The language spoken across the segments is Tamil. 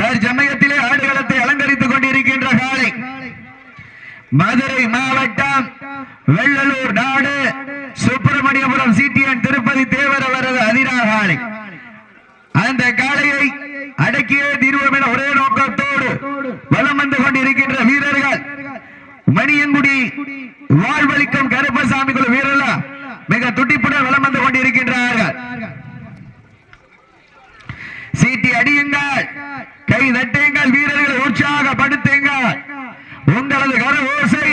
தற்சமயத்திலே ஆடுகளத்தை அலங்கரித்துக் கொண்டிருக்கின்ற காலை. மதுரை மாவட்டம் வெள்ளலூர் நாடு சுப்பிரமணியபுரம் சிடிஎன் திருப்பதி தேவர் அவரது அதிராகாலை அந்த காளையை அடக்கியே தீர்வோம் என ஒரே நோக்கத்தோடு வலம் வந்து கொண்டிருக்கின்ற வீரர்கள். மணியங்குடி வாழ்வழிக்கும் கருப்பசாமி குழு வீரர்கள் மிக துடிப்புடன் வலம் வந்து கொண்டிருக்கின்றார்கள். சீட்டி அடியுங்கள். கை தட்டுங்கள் வீரர்களை உற்சாகப்படுத்துங்க உங்களது கர ஓசை.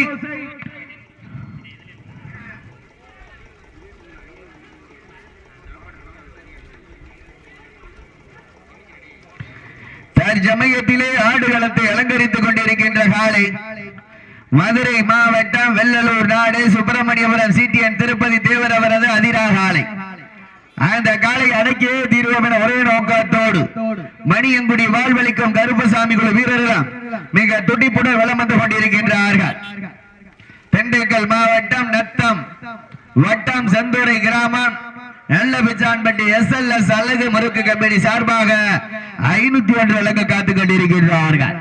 தற்சமயத்திலே ஆடுகளத்தை அலங்கரித்துக் கொண்டிருக்கின்ற காலை மதுரை மாவட்டம் வெள்ளலூர் நாடு சுப்பிரமணியபுரம் சிடிஎன் திருப்பதி தேவர் அவரது அதிராக ஆலை அந்த காலை அடக்கியே தீர்வோம் என ஒரே நோக்கத்தோடு மணியங்குடி வாழ்வழிக்கும் கருப்பசாமி குழு வீரர்கள் மிக துடிப்புடன் வளம் வந்து கொண்டிருக்கின்றார்கள். திண்டுக்கல் மாவட்டம் நத்தம் வட்டம் செந்தூரை கிராமம் நல்ல பிச்சான்பட்டி எஸ் எல் எஸ் அழகு முறுக்கு கம்பெனி சார்பாக ஐநூத்தி ஒன்று விளக்கு காத்துக் கொண்டிருக்கின்றார்கள்.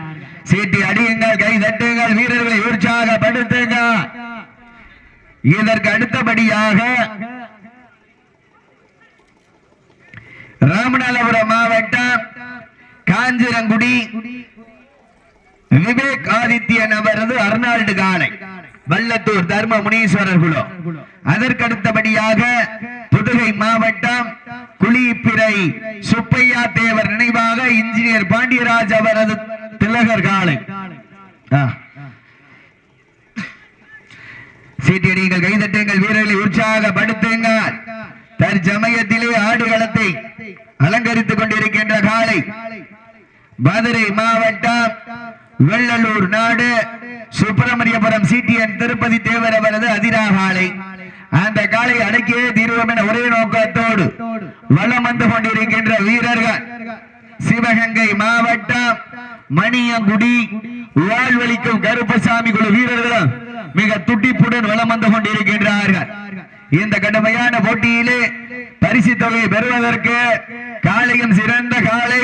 சீட்டி அடியுங்கள் கை தட்டுங்கள் வீரர்களை உற்சாகப்படுத்துங்க இதற்கு அடுத்தபடியாக ராமநாதபுரம் மாவட்டம் காஞ்சிரங்குடி. விவேக் ஆதித்யன் அவரது அர்னால்டு காலை வல்லத்தூர் தர்ம முனீஸ்வரர் குலம். அதற்கடுத்தபடியாக புதுகை மாவட்டம் குளிப்பிறை சுப்பையா தேவர் நினைவாக இன்ஜினியர் பாண்டியராஜ் அவரது திலகர் காலை ஆ. சீட்டியடிங்கள் கைதட்டுங்கள் வீரர்களை உற்சாகப்படுத்துங்கள். தற்சமயத்திலே ஆடுகளத்தை அலங்கரித்துக் கொண்டிருக்கின்ற காலை மதுரை மாவட்டம் வெள்ளலூர் நாடு சுப்பிரமணியபுரம் சிடிஎன் திருப்பதி தேவர் அவரது அதிராகாலை. அந்த காலை அடக்கியே தீர்வோம் என ஒரே நோக்கத்தோடு வலம் வந்து கொண்டிருக்கின்ற வீரர்கள். சிவகங்கை மாவட்டம் மணியங்குடி வாழ்வழிக்கும் கருப்பசாமி குழு வீரர்களும் மிக துட்டிப்புடன் வலம் வந்து கொண்டிருக்கின்றார்கள். இந்த கடுமையான போட்டியிலே பரிசு தொகை பெறுவதற்கு காளையும் சிறந்த காளை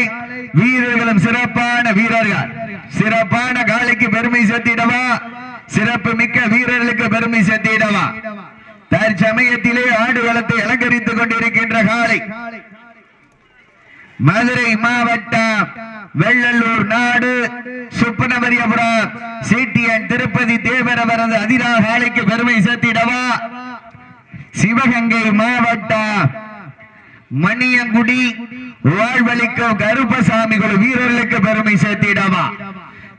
வீரர்களும் சிறப்பான வீரர்கள். சிறப்பான காளைக்கு பெருமை சேர்த்திடவா? சிறப்பு மிக்க வீரர்களுக்கு பெருமை சேர்த்திடவா? தற்சமயத்திலே ஆடுகளத்தை அலங்கரித்துக் கொண்டிருக்கின்ற காளை. மதுரை மாவட்டம் வெள்ளலூர் நாடு சுப்பனமரியபுரம் சிடிஎன் திருப்பதி தேவரவரது அதிரா காளைக்கு பெருமை சேர்த்திடவா? சிவகங்கை மாவட்டம் மணியங்குடி வாழ்வழிக்கும் கருப்பசாமி குழு வீரர்களுக்கு பெருமை சேர்த்திடவா?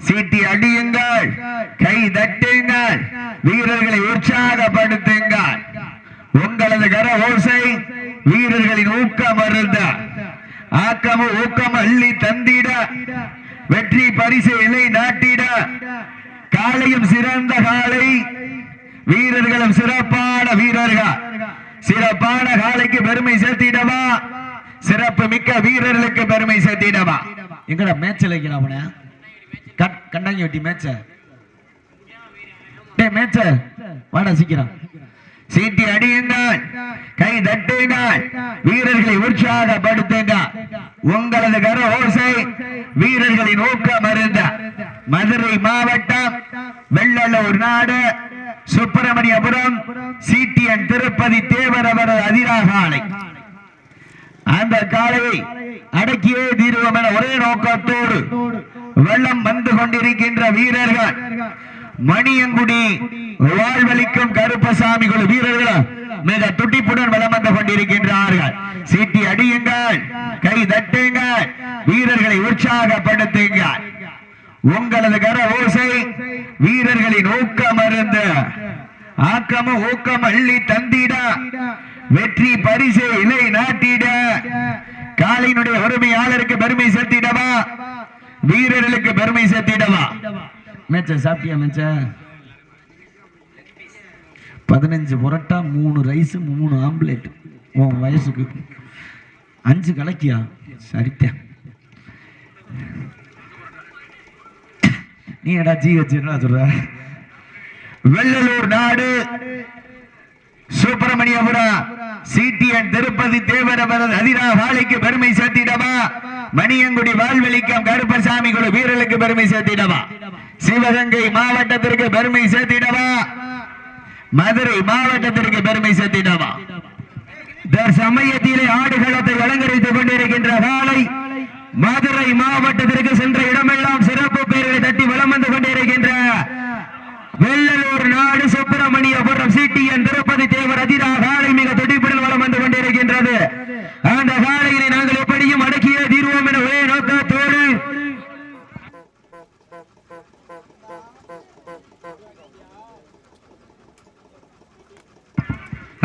சீட்டி அடியுங்கள் கை தட்டுங்கள் வீரர்களை உற்சாகப்படுத்துங்கள். உங்களது கர ஓசை வீரர்களின் ஊக்கம் அருந்த ஆக்கமும் ஊக்கம் அள்ளி தந்திட வெற்றி பரிசு இலை நாட்டிட காலையும் சிறந்த காலை வீரர்களும் சிறப்பான வீரர்கள். சிறப்பான காலைக்கு பெருமை சேர்த்திடவா? சிறப்பு மிக்க வீரர்களுக்கு பெருமை சேர்த்திடவா? எங்கடா மேட்ச் வைக்கணும் அவன? கண்டாங்கி வெட்டி மேட்ச டே மேட்ச வாடா சீக்கிரம். சீட்டி அடியுங்கள். கை தட்டுங்கள். வீரர்களை உற்சாகப்படுத்துங்கள் உங்களது கர ஓசை வீரர்களின் ஊக்கம் அருந்த மதுரை மாவட்டம் வெள்ளலூர் நாடு. சுப்பிரமணியபுரம் சிடிஎன் திருப்பதி தேவர் அவரது அதிராக ஆலை. அந்த காலையை அடக்கியே தீர்வோம் என ஒரே நோக்கத்தோடு வெள்ளம் வந்து கொண்டிருக்கின்ற வீரர்கள் மணியங்குடி வாழ்வழிக்கும் கருப்பசாமி குழு வீரர்கள் மிக துட்டிப்புடன் வளம் வந்து கொண்டிருக்கின்றார்கள். சீட்டி அடியுங்கள் கை தட்டுங்கள் வீரர்களை உற்சாகப்படுத்துங்கள். உங்களது கர ஓசை வீரர்களின் ஊக்கம் மருந்த ஆக்கம ஊக்கம் அள்ளி தந்திட. வெற்றி பரிசு இலை நாட்டிட. காலையினுடைய உரிமையாளருக்கு பெருமை சேர்த்திடவா? வீரர்களுக்கு பெருமை சேர்த்திடவா? மேச்ச சாப்பிட்டியா மேச்ச? பதினஞ்சு புரட்டா மூணு ரைஸ் மூணு ஆம்லேட் உன் வயசுக்கு. அஞ்சு கலக்கியா? சரித்தேன் நீ எடா ஜி வச்சுன்னா சொல்ற? வெள்ளலூர் நாடு. சுப்பிரமணியபுரம் சிடிஎன் திருப்பதி தேவரவரது அதிரா வாழைக்கு பெருமை சேர்த்திடவா? மணியங்குடி வாழ்வெளிக்கம் கருப்பசாமி குழு வீரலுக்கு பெருமை சேர்த்திடவா? சிவகங்கை மாவட்டத்திற்கு பெருமை சேர்த்திடவா? மதுரை மாவட்டத்திற்கு பெருமை சேர்த்திடவா? சமயத்திலே ஆடுகளத்தை அலங்கரித்துக் கொண்டிருக்கின்ற காலை மதுரை மாவட்டத்திற்கு சென்ற இடமெல்லாம் சிறப்பு பெயர்களை தட்டி வலம் வந்து கொண்டிருக்கின்ற வெள்ளலூர் நாடு சுப்பிரமணியபுரம் சிட்டியன் திருப்பதி தேவர் அதிரா காலை மிக துடிப்புடன் வலம் வந்து கொண்டிருக்கின்றது அந்த காலையினை நாங்கள் எப்படியும் அடக்கிய தீர்வோம் என ஒரே நோக்கத்தோடு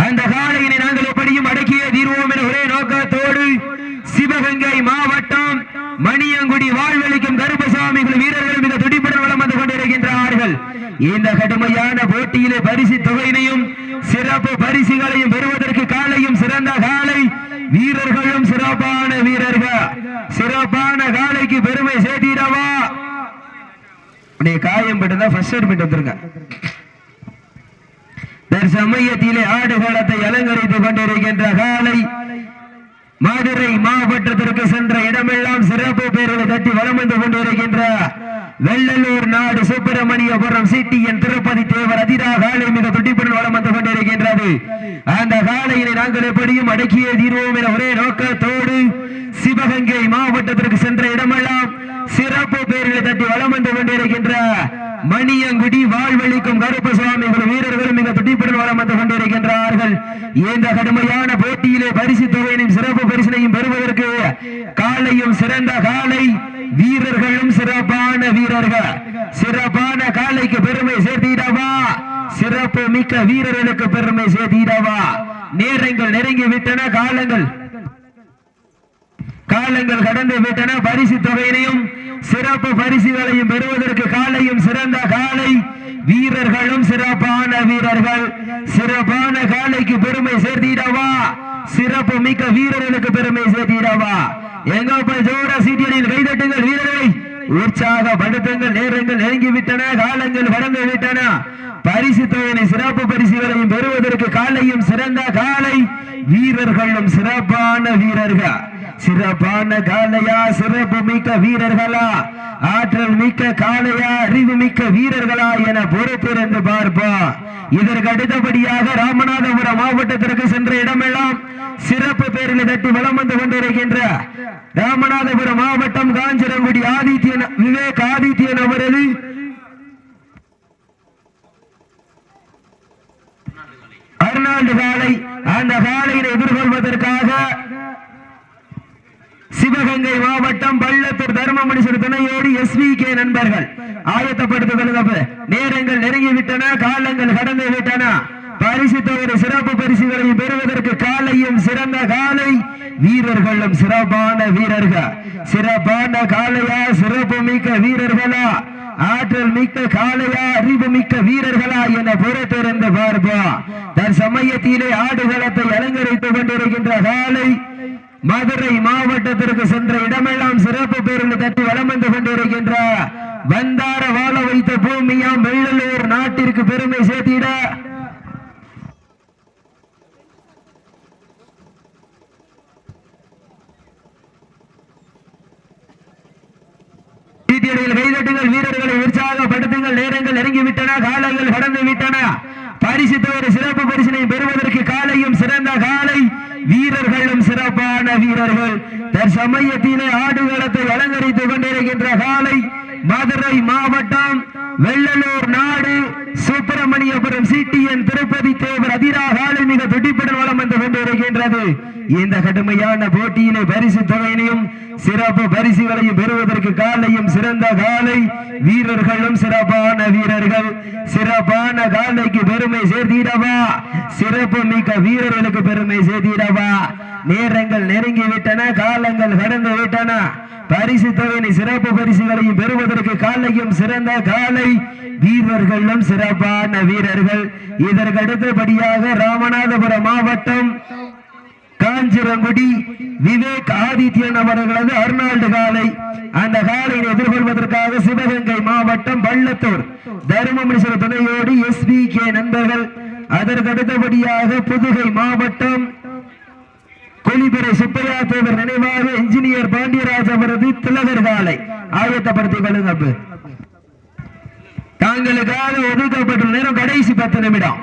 அந்த காலையினை நாங்கள் எப்படியும் அடக்கிய தீர்வோம் என ஒரே நோக்கத்தோடு சிவகங்கை மாவட்டம் மணியங்குடி வாழ்வழிக்கும் கருப்பசாமி குழு வீரர்கள் மிக துடிப்புடன் வலம் வந்து கொண்டிருக்கின்றார்கள் இந்த கடுமையான போட்டியிலே பரிசு தொகையினையும் சிறப்பு பரிசுகளையும் பெறுவதற்கு காலையும் சிறந்த காலை வீரர்களும் சிறப்பான வீரர்கள். சிறப்பான காலைக்கு பெருமை சேர்த்திடவா? அப்படியே காயம் பட்டு ஃபர்ஸ்ட் எய்ட் வந்துருங்க. தற்சமயத்திலே ஆடுகளத்தை அலங்கரித்துக் கொண்டிருக்கின்ற காலை மதுரை மாவட்டத்திற்கு சென்ற இடமெல்லாம் சிறப்பு பேர்களை தட்டி வளம் வந்து கொண்டிருக்கின்ற வெள்ளலூர் நாடு சுப்பிரமணியபுரம் சிட்டியின் திருப்பதி தேவர் அதிரா காலை மிக துடிப்புடன் வளம் வந்து கொண்டிருக்கின்றது. அந்த காலையினை நாங்கள் எப்படியும் அடக்கிய தீர்வோம் என ஒரே நோக்கத்தோடு சிவகங்கை மாவட்டத்திற்கு சென்ற இடமெல்லாம் சிறப்பு பேர்களை தட்டி வலம் வந்து கொண்டிருக்கின்ற மணியங்குடி வாழ்வழிக்கும் கருப்பசுவாமி வீரர்களும் மிக துடிப்புடன் வளம் வந்து கொண்டிருக்கின்றார்கள். இந்த கடுமையான போட்டியிலே பரிசு தொகையினையும் சிறப்பு பரிசினையும் பெறுவதற்கு காலையும் சிறந்த காலை வீரர்கள் சிறப்பான வீரர்கள். சிறப்பான காலைக்கு பெருமை சேர்த்திடவா? சிறப்பு மிக்க வீரர்களுக்கு பெருமை சேர்த்திடவா? நேரங்கள் நெருங்கி விட்டன காலங்கள். காலங்கள் கடந்து விட்டன பரிசு தொகையினையும் சிறப்பு பரிசுகளையும் பெறுவதற்கு காலையும் சிறந்த காலை. வீரர்களும் சிறப்பான வீரர்கள். சிறப்பான காலைக்கு பெருமை சேர்த்திடவா? சிறப்பு மிக்க வீரர்களுக்கு பெருமை சேர்த்திடவா? எங்க போய் ஜோர சீட்டியடியில் கைதட்டுங்கள் வீரர்களை. உற்சாக உற்சாகப்படுத்துங்கள் நேரங்கள் நெருங்கி விட்டன காலங்கள் கடந்து விட்டன பரிசு தொகையினை சிறப்பு பரிசுகளையும் பெறுவதற்கு காலையும் சிறந்த காலை. வீரர்களும் சிறப்பான வீரர்கள். சிறப்பான காலையா? சிறப்பு மிக்க வீரர்களா? ஆற்றல் மிக்க காளையா அறிவு மிக்க வீரர்களா என பொறுத்திருந்து பார்ப்போம். இதற்கு அடுத்தபடியாக ராமநாதபுரம் மாவட்டத்திற்கு சென்ற இடமெல்லாம் சிறப்பு பேரில் தட்டி வலம் வந்து கொண்டிருக்கின்ற ராமநாதபுரம் மாவட்டம் காஞ்சிரங்குடி ஆதித்யன் விவேக் ஆதித்யன் அவரது அர்னால்டு காலை அந்த காலையினை எதிர்கொள்வதற்காக சிவகங்கை மாவட்டம் பள்ளத்தூர் தர்மமணி சிறு துணையோடு எஸ் வி கே நண்பர்கள். ஆயத்தப்படுத்திக் கொள்ளுங்க நேரங்கள் நெருங்கிவிட்டன காலங்கள் கடந்து விட்டன பரிசு தொகை சிறப்பு பரிசுகளை பெறுவதற்கு காலையும் சிறந்த காலை வீரர்களும் சிறப்பான வீரர்கள். சிறப்பான காலையா சிறப்பு மிக்க வீரர்களா? ஆற்றல் மிக்க காளையா அறிவு மிக்க வீரர்களா என பொறுத்திருந்து பார்ப்போம் தற்சமயத்திலே ஆடுகளத்தை அலங்கரித்துக் கொண்டிருக்கின்ற காலை மதுரை மாவட்டத்திற்கு சென்ற இடமெல்லாம் சிறப்பு பேருந்து தட்டி வலம் வந்து கொண்டிருக்கின்ற வந்தார வாழ வைத்த பூமியாம் வெள்ளலூர் நாட்டிற்கு பெருமை சேர்த்திட சீட்டியடியில் கைதட்டுங்கள் வீரர்களை காலங்கள் நேரங்கள் இறங்கிவிட்டன காலங்கள் கடந்து விட்டன பரிசுத்த ஒரு சிறப்பு பரிசினை பெறுவதற்கு காலையும் சிறந்த காலை வீரர்களும் சிறப்பான வீரர்கள். தற்சமயத்திலே ஆடுகளத்தை அலங்கரித்துக் கொண்டிருக்கின்ற காலை மதுரை மாவட்டம் வெள்ளலூர் நாடு சுப்பிரமணியபுரம் சிட்டியன் திருப்பதி தேவர் அதிரா காலை மிக துடிப்புடன் இருக்கிறது. இந்த கடுமையான போட்டியிலே பரிசு தொகையினையும் சிறப்பு பரிசுகளையும் பெறுவதற்கு காலையும் சிறந்த காலை வீரர்களும் சிறப்பான வீரர்கள். சிறப்பான காலைக்கு பெருமை சேர்த்திடவா? சிறப்பு மிக்க வீரர்களுக்கு பெருமை சேர்த்திடவா? நேரங்கள் நெருங்கி விட்டன காலங்கள் கடந்து விட்டன. பரிசு தொகையினை சிறப்பு பரிசுகளையும் பெறுவதற்கு காலையும் சிறந்த காலை வீரர்களும் சிறப்பான வீரர்கள். இதற்கு அடுத்தபடியாக ராமநாதபுரம் மாவட்டம் காஞ்சிரங்குடி விவேக் ஆதித்யன் அவர்களது அர்னால்டு காலை. அந்த காலையை எதிர்கொள்வதற்காக சிவகங்கை மாவட்டம் பள்ளத்தூர். தருமபுரீஸ்வரர் துணையோடு எஸ் கே நண்பர்கள். அதற்கு அடுத்தபடியாக புதுகை மாவட்டம் கொலிபுரை சுப்பையா தேவர் நினைவாக இன்ஜினியர் பாண்டியராஜ் அவரது திலகர் காலை. ஆயத்தப்படுத்திக் கொள்ளுங்க தாங்களுக்காக ஒதுக்கப்பட்டுள்ள நேரம் கடைசி பத்து நிமிடம்.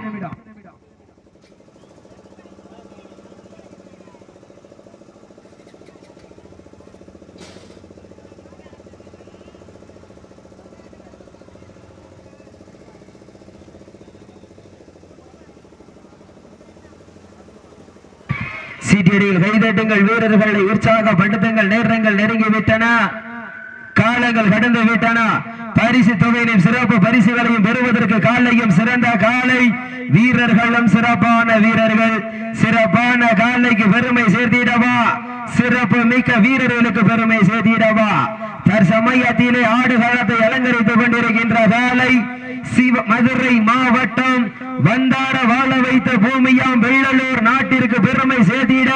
சீட்டியடியில் கைதட்டுங்கள் வீரர்களை உற்சாகப்படுத்துங்கள் நேரங்கள் நெருங்கிவிட்டன காலங்கள் கடந்து விட்டன. பரிசு தொகையிலும் சிறப்பு பரிசுகளையும் பெறுவதற்கு காலையும் சிறந்த காலை. வீரர்களும் சிறப்பான வீரர்கள். சிறப்பான காலைக்கு பெருமை சேர்த்திடவா? சிறப்பு மிக்க வீரர்களுக்கு பெருமை சேர்த்திடவா? தற்சமயத்திலே ஆடுகளத்தை அலங்கரித்துக் கொண்டிருக்கின்ற காலை. சிவ மதுரை மாவட்டம் வந்தார வாழ வைத்த பூமியாம் வெள்ளலூர் நாட்டிற்கு பெருமை சேர்த்திட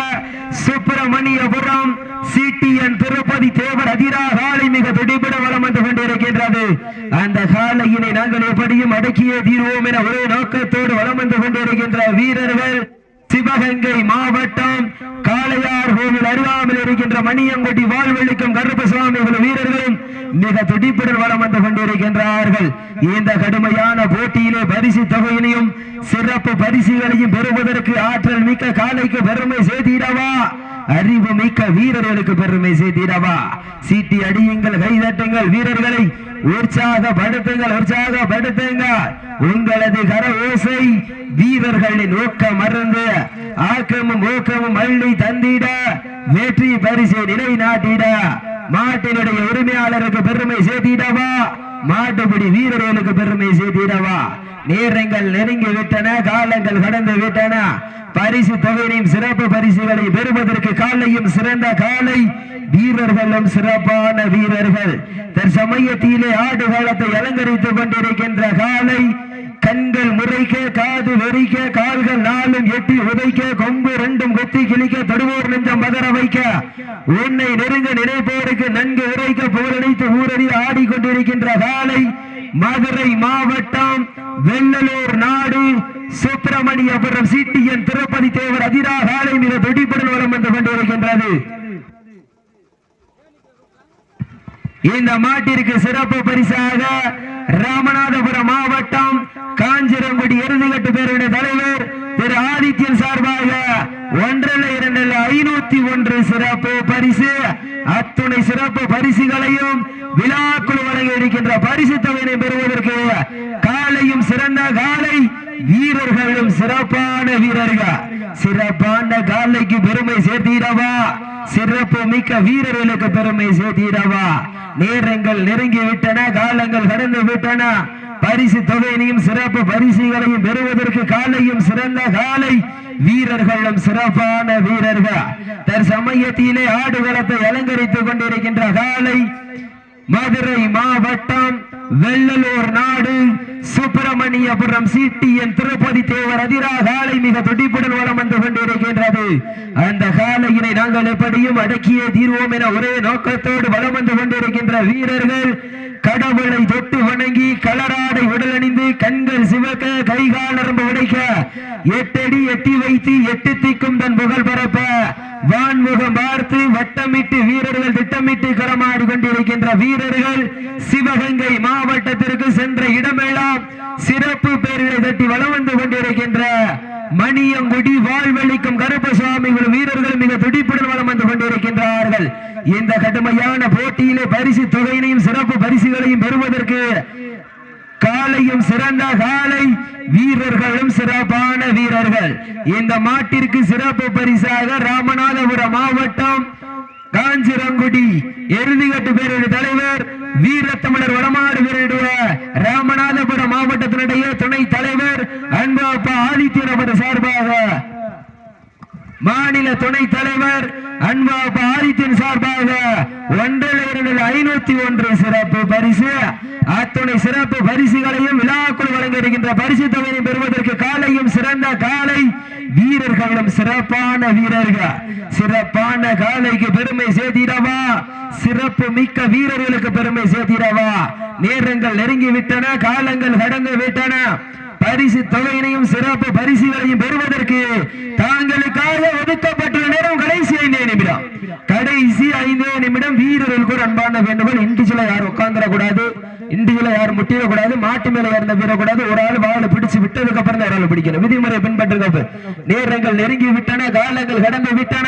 சுப்பிரமணியபுரம் சிடிஎன் திருப்பதி தேவர் அதிரா காலை மிக பிடிபட வளம் வந்து கொண்டிருக்கின்றது. அந்த காலையினை நாங்கள் எப்படியும் அடக்கியே தீர்வோம் என ஒரே நோக்கத்தோடு வளம் வந்து கொண்டிருக்கின்ற வீரர்கள் சிவகங்கை மாவட்டம் காளையார் கோவில் அருகாமல் இருக்கின்ற மணியங்குடி வாழ்வெளிக்கும் சுவாமி வீரர்களும் மிக துடிப்புடன் வளம் வந்து கொண்டிருக்கின்றார்கள். இந்த கடுமையான போட்டியிலே பரிசு தொகையினையும் சிறப்பு பரிசுகளையும் பெறுவதற்கு ஆற்றல் மிக்க காலைக்கு பெருமை சேர்த்திடவா? அறிவு மிக்க வீரர்களுக்கு பெருமை சேர்த்திடவா? சீட்டி அடியுங்கள் கைதட்டுங்கள் வீரர்களை உற்சாகப்படுத்துங்கள் உற்சாகப்படுத்துங்க. உங்களது கர ஓசை வீரர்களின் ஊக்கம் மறந்து ஆக்கமும் ஊக்கமும் அள்ளி தந்திட வெற்றி பரிசை நிலைநாட்டிட. மாட்டினுடைய உரிமையாளருக்கு பெருமை சேர்த்திடவா? மாட்டுப்பிடி வீரர்களுக்கு பெருமை சேர்த்திடவா? நேரங்கள் நெருங்கி விட்டன காலங்கள் கடந்து விட்டன. பரிசு தொகையினையும் சிறப்பு பரிசுகளை பெறுவதற்கு காலையும் சிறந்த காலை வீரர்களும் சிறப்பான வீரர்கள். தற்சமயத்திலே ஆடு காலத்தை அலங்கரித்துக் கொண்டிருக்கின்ற காலை கண்கள் முறைக்க காது வெறிக்க கால்கள் நாளும் எட்டி உதைக்க கொம்பு ரெண்டும் கொத்தி கிழிக்க தொடுவோர் நெஞ்சம் பதற வைக்க. உன்னை நெருங்க நினைப்போருக்கு நன்கு உரைக்க போரடித்து ஊரடி ஆடிக்கொண்டிருக்கின்ற காலை மதுரை மாவட்டம் வெள்ளலூர் நாடு சுப்பிரமணியபுரம் சிட்டியன் திருப்பதி தேவர் அதிராக காலை மிக துடிப்புடன் வளம் கொண்டு வருகின்றது. இந்த மாட்டிற்கு சிறப்பு பரிசாக ராமநாதபுரம் மாவட்டம் காஞ்சிரங்குடி இறுதிக்கட்டு பேருடைய தலைவர் திரு ஆதித்யன் சார்பாக ஒன்றல்ல இரண்டல்ல ஐநூத்தி ஒன்று சிறப்பு பரிசு. அத்துணை சிறப்பு பரிசுகளையும் விழாக்குழு வழங்கி இருக்கின்ற பரிசு தொகையினை பெறுவதற்கு காலையும் சிறந்த காலை வீரர்களும் சிறப்பான வீரர்கள். சிறப்பான காலைக்கு பெருமை சேர்த்திடவா? சிறப்பு மிக்க வீரர்களுக்கு பெருமை சேர்த்திடவா? நேரங்கள் நெருங்கி விட்டன காலங்கள் கடந்து விட்டன. பரிசு தொகையினையும் சிறப்பு பரிசுகளையும் பெறுவதற்கு காலையும் சிறந்த காலை. வீரர்களும் சிறப்பான வீரர்கள். தற்சமயத்திலே ஆடுகளத்தை அலங்கரித்துக் கொண்டிருக்கின்ற காலை. மதுரை மாவட்டம் வெள்ளலூர் நாடு. சுப்பிரமணியபுரம் சிட்டியன் திருப்பதி தேவர் அதிரா காலை மிக துடிப்புடன் வளம் வந்து கொண்டிருக்கின்றது. அந்த காலையினை நாங்கள் எப்படியும் அடக்கியே தீர்வோம் என ஒரே நோக்கத்தோடு வளம் வந்து கொண்டிருக்கின்ற வீரர்கள் கடவுளை தொட்டு வணங்கி கலராடை உடலணிந்து கண்கள் சிவக்க கைகால் நரம்பு உடைக்க எட்டடி எட்டி வைத்து எட்டு திக்கும் தன் புகழ் பரப்ப வான்முகம் பார்த்து வட்டமிட்டு வீரர்கள் திட்டமிட்டு களமாடி கொண்டிருக்கின்ற வீரர்கள் சிவகங்கை மாவட்டத்திற்கு சென்ற இடமெல்லாம் சிறப்பு பேர்களை தட்டி வளம் வந்து கொண்டிருக்கின்ற மணியங்குடி வாழ்வெளிக்கும் கருப்பசுவாமிகள் வீரர்கள் மிக துடிப்புடன் வளம் வந்து கொண்டிருக்கின்றார்கள். இந்த கடுமையான போட்டியிலே பரிசு தொகையினையும் சிறப்பு பரிசுகளையும் பெறுவதற்கு காலையும் சிறந்த காலை வீரர்களும் சிறப்பான வீரர்கள். இந்த மாட்டிற்கு சிறப்பு பரிசாக ராமநாதபுரம் மாவட்டம் காஞ்சிரங்குடி எருதிகட்டு பேருடைய தலைவர் வீரத்தமிழர் வடமாடு வீரருடைய ராமநாதபுரம் மாவட்டத்தினுடைய துணை தலைவர் அன்பாப்பா அப்பா சார்பாக. மாநில துணை தலைவர் அன்பாப்பா ஆதித்யன் சார்பாக. ஒன்றில் இரண்டு ஐநூத்தி ஒன்று சிறப்பு பரிசு. அத்துணை சிறப்பு பரிசுகளையும் விழா இருக்கின்ற பரிசு பெறுவதற்கு காலையும் சிறந்த காலை வீரர்களும் சிறப்பான வீரர்கள். சிறப்பான காலைக்கு பெருமை சேர்த்திடவா? சிறப்பு மிக்க வீரர்களுக்கு பெருமை சேர்த்திடவா? நேரங்கள் நெருங்கி விட்டன காலங்கள் கடந்து விட்டன பரிசு தொகையினையும் சிறப்பு பரிசுகளையும் பெறுவதற்கு தாங்களுக்காக ஒதுக்கப்பட்டுள்ள நேரம் கடைசி ஐந்தே நிமிடம். கடைசி ஐந்தே நிமிடம் வீரர்களுக்கு ஒரு அன்பான வேண்டுகோள் இண்டிஜுவலா யாரும் கூடாது இந்தியில யாரும் முட்டிடக்கூடாது மாட்டு மேல யாரும் நம்பிடக்கூடாது ஒரு ஆள் வாழை பிடிச்சு விட்டதுக்கு அப்புறம் தான் ஒரு ஆள் பிடிக்கணும். விதிமுறை பின்பற்றுங்க நேரங்கள் நெருங்கி விட்டன காலங்கள் கடந்து விட்டன.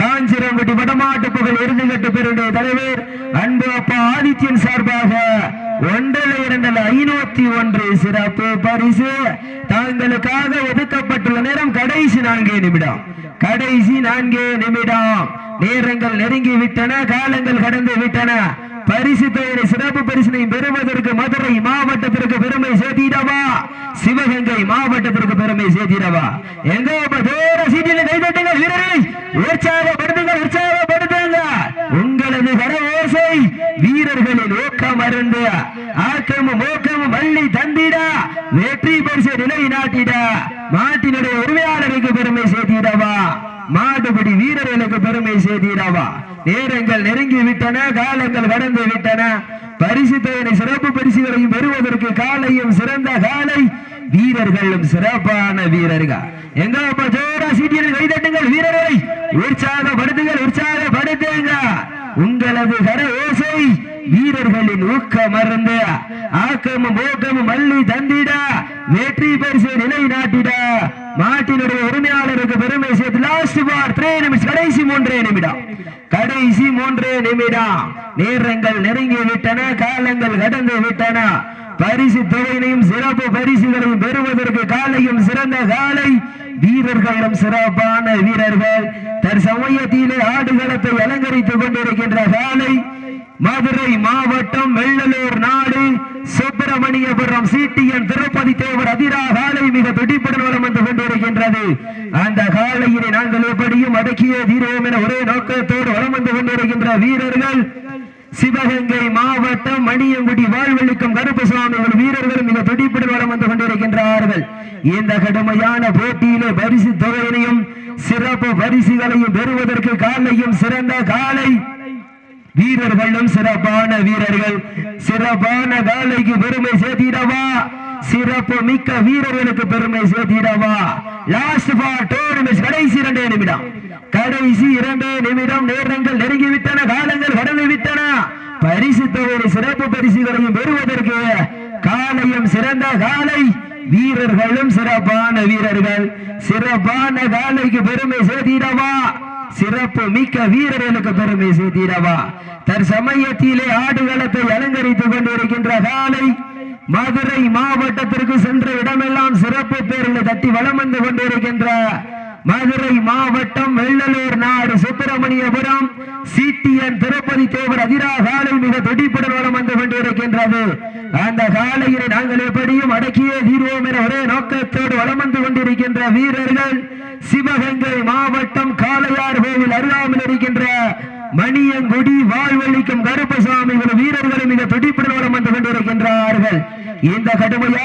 காஞ்சிரங்குடி வடமாட்டு புகழ் இறுதிக்கட்டு பெருடைய தலைவர் அன்பு அப்பா ஆதித்யன் சார்பாக ஒன்றில் இரண்டில் ஐநூத்தி ஒன்று சிறப்பு பரிசு. தாங்களுக்காக ஒதுக்கப்பட்டுள்ள நேரம் கடைசி நான்கே நிமிடம். கடைசி நான்கே நிமிடம். நேரங்கள் நெருங்கி விட்டன காலங்கள் கடந்து விட்டன. பரிசு பெயரை சிறப்பு பரிசினை பெறுவதற்கு மதுரை மாவட்டத்திற்கு பெருமை சேர்த்திடவா? சிவகங்கை மாவட்டத்திற்கு பெருமை சேர்த்திடவா? எங்க அப்ப சீட்டில் கைதட்டுங்கள் வீரரை உற்சாகப்படுத்துங்க உற்சாகப்படுத்துங்க. உங்களது வர ஓசை வீரர்களின் ஊக்கம் அருந்து ஆக்கமும் ஊக்கமும் வள்ளி தந்திட வெற்றி பரிசு நிலை நாட்டிட மாட்டினுடைய உரிமையாளருக்கு பெருமை சேர்த்திடவா? மாடுபிடி வீரர்களுக்கு பெருமை சேர்த்திடவா? நேரங்கள் நெருங்கி விட்டன காலங்கள் கடந்து விட்டன. பரிசு தொகையை சிறப்பு பரிசுகளையும் பெறுவதற்கு காலையும் சிறந்த காலை வீரர்களும் சிறப்பான வீரர்கள். எங்க அப்ப ஜோரா சீட்டியில் கைதட்டுங்கள் வீரரை உற்சாகப்படுத்துங்கள் உற்சாகப்படுத்துங்க. உங்களது கர ஓசை வீரர்களின் ஊக்கம் மருந்து ஆக்கமும் ஓக்கமும் மல்லி தந்திட. வெற்றி பரிசு நிலை நாட்டிட மாட்டினுடைய உரிமையாளருக்கு பெருமை சேர்த்து லாஸ்ட் பார் த்ரீ நிமிஷம் கடைசி மூன்றே நிமிடம். கடைசி மூன்றே நிமிடம். நேரங்கள் நெருங்கி விட்டன காலங்கள் கடந்து விட்டன. பரிசு தொகையினையும் சிறப்பு பரிசுகளையும் பெறுவதற்கு காலையும் சிறந்த காலை. வீரர்களும் சிறப்பான வீரர்கள். தற்சமயத்திலே ஆடுகளத்தை அலங்கரித்துக் கொண்டிருக்கின்ற காலை. மதுரை மாவட்டம் வெள்ளலூர் நாடு சுப்பிரமணியபுரம் சிடிஎன் திருப்பதி தேவர் அதிரா காலை மிக துடிப்புடன் வளம் வந்து கொண்டிருக்கின்றது. அந்த காலையினை நாங்கள் எப்படியும் அடக்கிய தீர்வோம் என ஒரே நோக்கத்தோடு வளம் வந்து கொண்டிருக்கின்ற வீரர்கள். சிவகங்கை மாவட்டம் மணியங்குடி வாழ்வெளிக்கும் கருப்பசுவாமிகள் வீரர்கள் மிக துடிப்புடன் வளம் வந்து கொண்டிருக்கின்றார்கள். இந்த கடுமையான போட்டியிலே பரிசு தொகையினையும் சிறப்பு பரிசுகளையும் பெறுவதற்கு காலையும் சிறந்த காலை. வீரர்களும் சிறப்பான வீரர்கள். சிறப்பான காலைக்கு பெருமை சேர்த்திடவா? சிறப்பு மிக்க வீரர்களுக்கு பெருமை சேர்த்திடவா? லாஸ்ட் ஃபார் டூ நிமிஷம் கடைசி இரண்டே நிமிடம். கடைசி இரண்டே நிமிடம் நேரங்கள் நெருங்கி விட்டன காலங்கள் கடந்து விட்டன பரிசு தொகை சிறப்பு பரிசுகளையும் பெறுவதற்கு காலையும் சிறந்த காலை. வீரர்களும் சிறப்பான வீரர்கள். சிறப்பான காலைக்கு பெருமை சேர்த்திடவா? சிறப்பு மிக்க வீரர்களுக்கு பெருமை சேர்த்திடவா. தற்சமயத்திலே ஆடுகளத்தை அலங்கரித்துக் கொண்டிருக்கின்ற காலை மதுரை மாவட்டத்திற்கு சென்ற இடமெல்லாம் சிறப்பு பேரில் தட்டி வலம் வந்து கொண்டிருக்கின்ற மதுரை மாவட்டம் வெள்ளலூர் நாடு சுப்பிரமணியபுரம் சிடிஎன் திருப்பதி தேவர் அதிரா காலை மிக துடிப்புடன் வலம் வந்து கொண்டிருக்கின்றது. அந்த காலையினை நாங்கள் எப்படியும் அடக்கிய தீர்வோம் என ஒரே நோக்கத்தோடு வளம் வந்து கொண்டிருக்கின்ற வீரர்கள் சிவகங்கை மாவட்டம் காளையார் கோவில் அருகாமல் இருக்கின்ற மணியங்குடி வாழ்வழிக்கும் கருப்பசாமி வீரர்களை மிக துடிப்புடன் வளம் வந்து கொண்டிருக்கின்றார்கள். இந்த கடுமையான